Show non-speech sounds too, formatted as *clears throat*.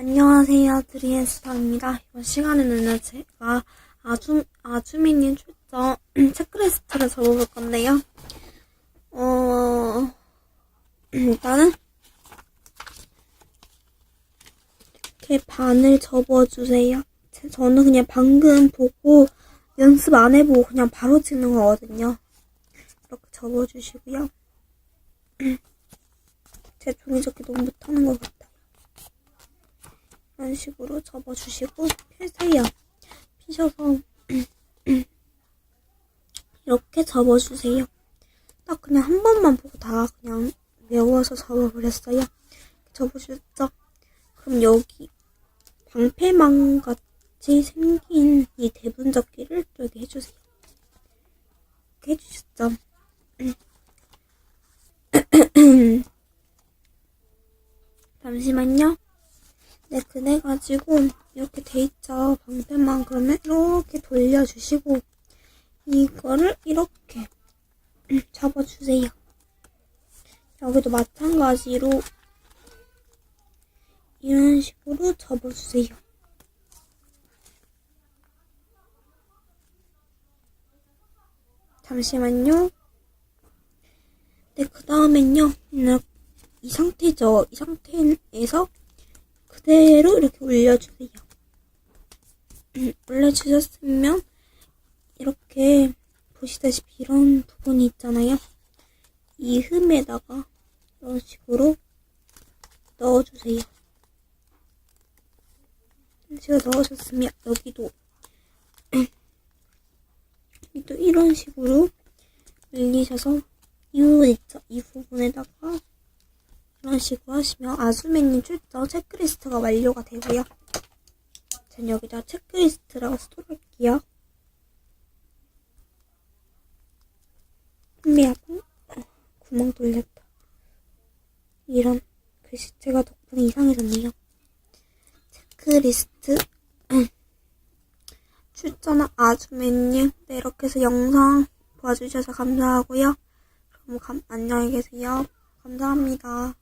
안녕하세요. 드리에스터입니다. 이번 시간에는 제가 아주, 아주미님 출전 *clears throat* 체크리스트를 적어볼 건데요. 어, *clears throat* 일단은 이렇게 반을 접어주세요. 제- 저는 그냥 방금 보고 연습 안 해보고 그냥 바로 찍는 거거든요. 이렇게 접어주시고요. *clears throat* 제 종이 접기 너무 못하는 것 같아요. 이런 식으로 접어주시고 펴세요. 피셔서 *clears throat* 이렇게 접어주세요. 딱 그냥 한 번만 보고 다 그냥 외워서 접어버렸어요. 접어주셨죠? 그럼 여기 방패망 같이 생긴 이 대분 접기를 여기 해주세요. 이렇게 해주셨죠? *clears throat* 잠시만요. 네, 그래가지고 이렇게 돼 있죠. 방패만 그러면 이렇게 돌려주시고 이거를 이렇게 *clears throat* 접어주세요. 여기도 마찬가지로 이런 식으로 접어주세요. 잠시만요. 네, 그 다음엔요. 이 상태죠. 이 상태에서 그대로 이렇게 올려주세요. 음, 올려주셨으면 이렇게 보시다시피 이런 부분이 있잖아요. 이 흠에다가 이런 식으로 넣어주세요. 제가 넣으셨으면 여기도 *clears throat* 또 이런 식으로 밀리셔서 이 부분 있죠? 이 부분에다가 이런 식으로 하시면 아수메님 출전 체크리스트가 완료가 되고요. 전 여기다 체크리스트라고 할게요. 흥미하고 구멍 뚫렸다. 이런 글씨체가 덕분에 이상해졌네요. 체크리스트 출전한 아주매님 네 이렇게 해서 영상 봐주셔서 감사하고요. 그럼 감, 안녕히 계세요. 감사합니다.